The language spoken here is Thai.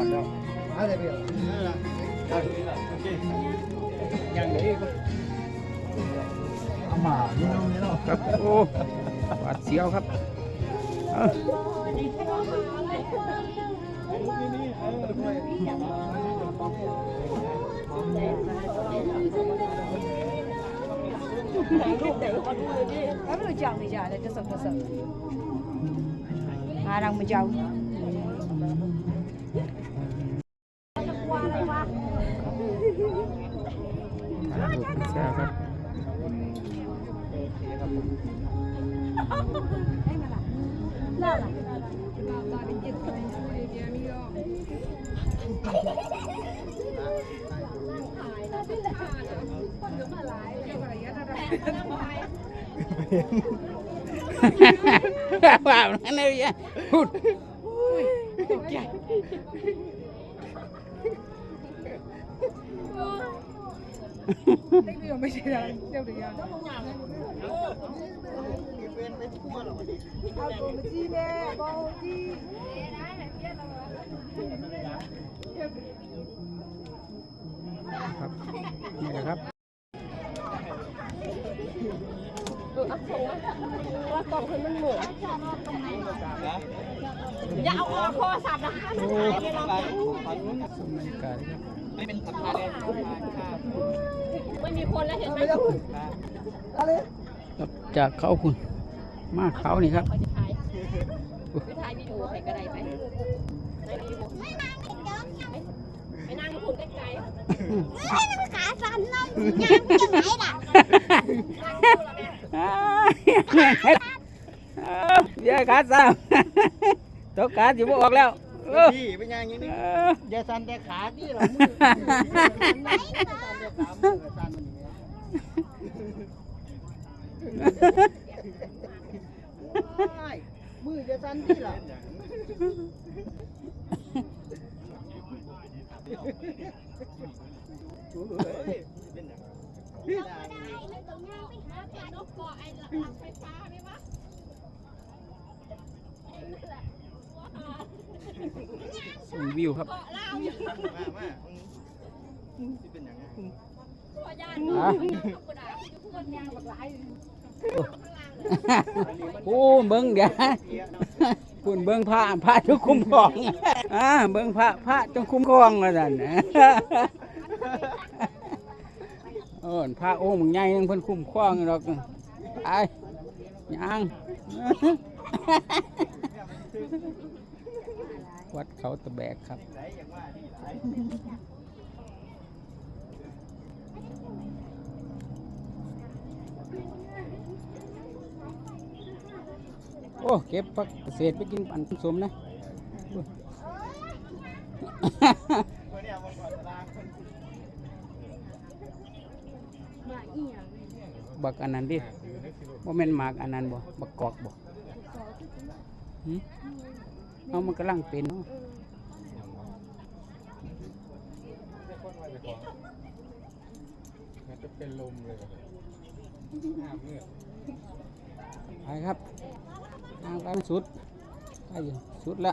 ngọt đâu Đó là biểu Rồi Nhàng để đi con mà như đâu như đâu ครับโอ้หวาดเสียวครับ他们都讲的讲的，这是不是？俺让没讲。 หาหกพิซซ่าครับว้าวนั่นเลยพูด ได้เรื่องไม่ใช่ได้เดี๋ยวเดี๋ยวีเป็นไปทั่วหรอเอาตัวมาจี้แม่บอกจี อย่าเอาออกโทรศัพท์นะคะมันถ่ายไปลองดูสมบรรยากาศครับไม่เป็นสัมภาษณ์ไม่มีคนแล้วเห็นไหมครับจากเขาคุณ มาเขานี่ครับเขาจะถ่ายไปถ่ายวิดีโอใครก็ได้ไปถ่ายวิดีโอไม่นั่งไม่นั่งคุณใกล้ๆขาสั่นเลยยังจะไหนล่ะ เดี๋ยวขาซ้ำตกขาสิบ่ออกแล้วเออพี่เป็นยังไงนี่อย่าสั่นแต่ขาที่เรามือสั่นแต่ขามือสั่นมือจะสั่นที่เรา ชมวิวครับมามาเป็นยังไงอะโอ้เบิ้งเดี๋ยวคุณเบิ้งพระพระจงคุ้มครองอ่าเบิ้งพระพระจงคุ้มครองว่าซั่นนะ เออพระองค์ใหญ่นึงเพิ่นคุ้มครองดอกไอ้ยังวัดเขาตะแบกครับโอ้เก็บผักเกษไปกินปันสมนะ บักอันนั้นดิว่าแม่นหมากอันนั้นบ่บักกอกบ่หืมเอามันกำลังเป็นเนาะไปครับทางไปสุดไปอยู่สุดละ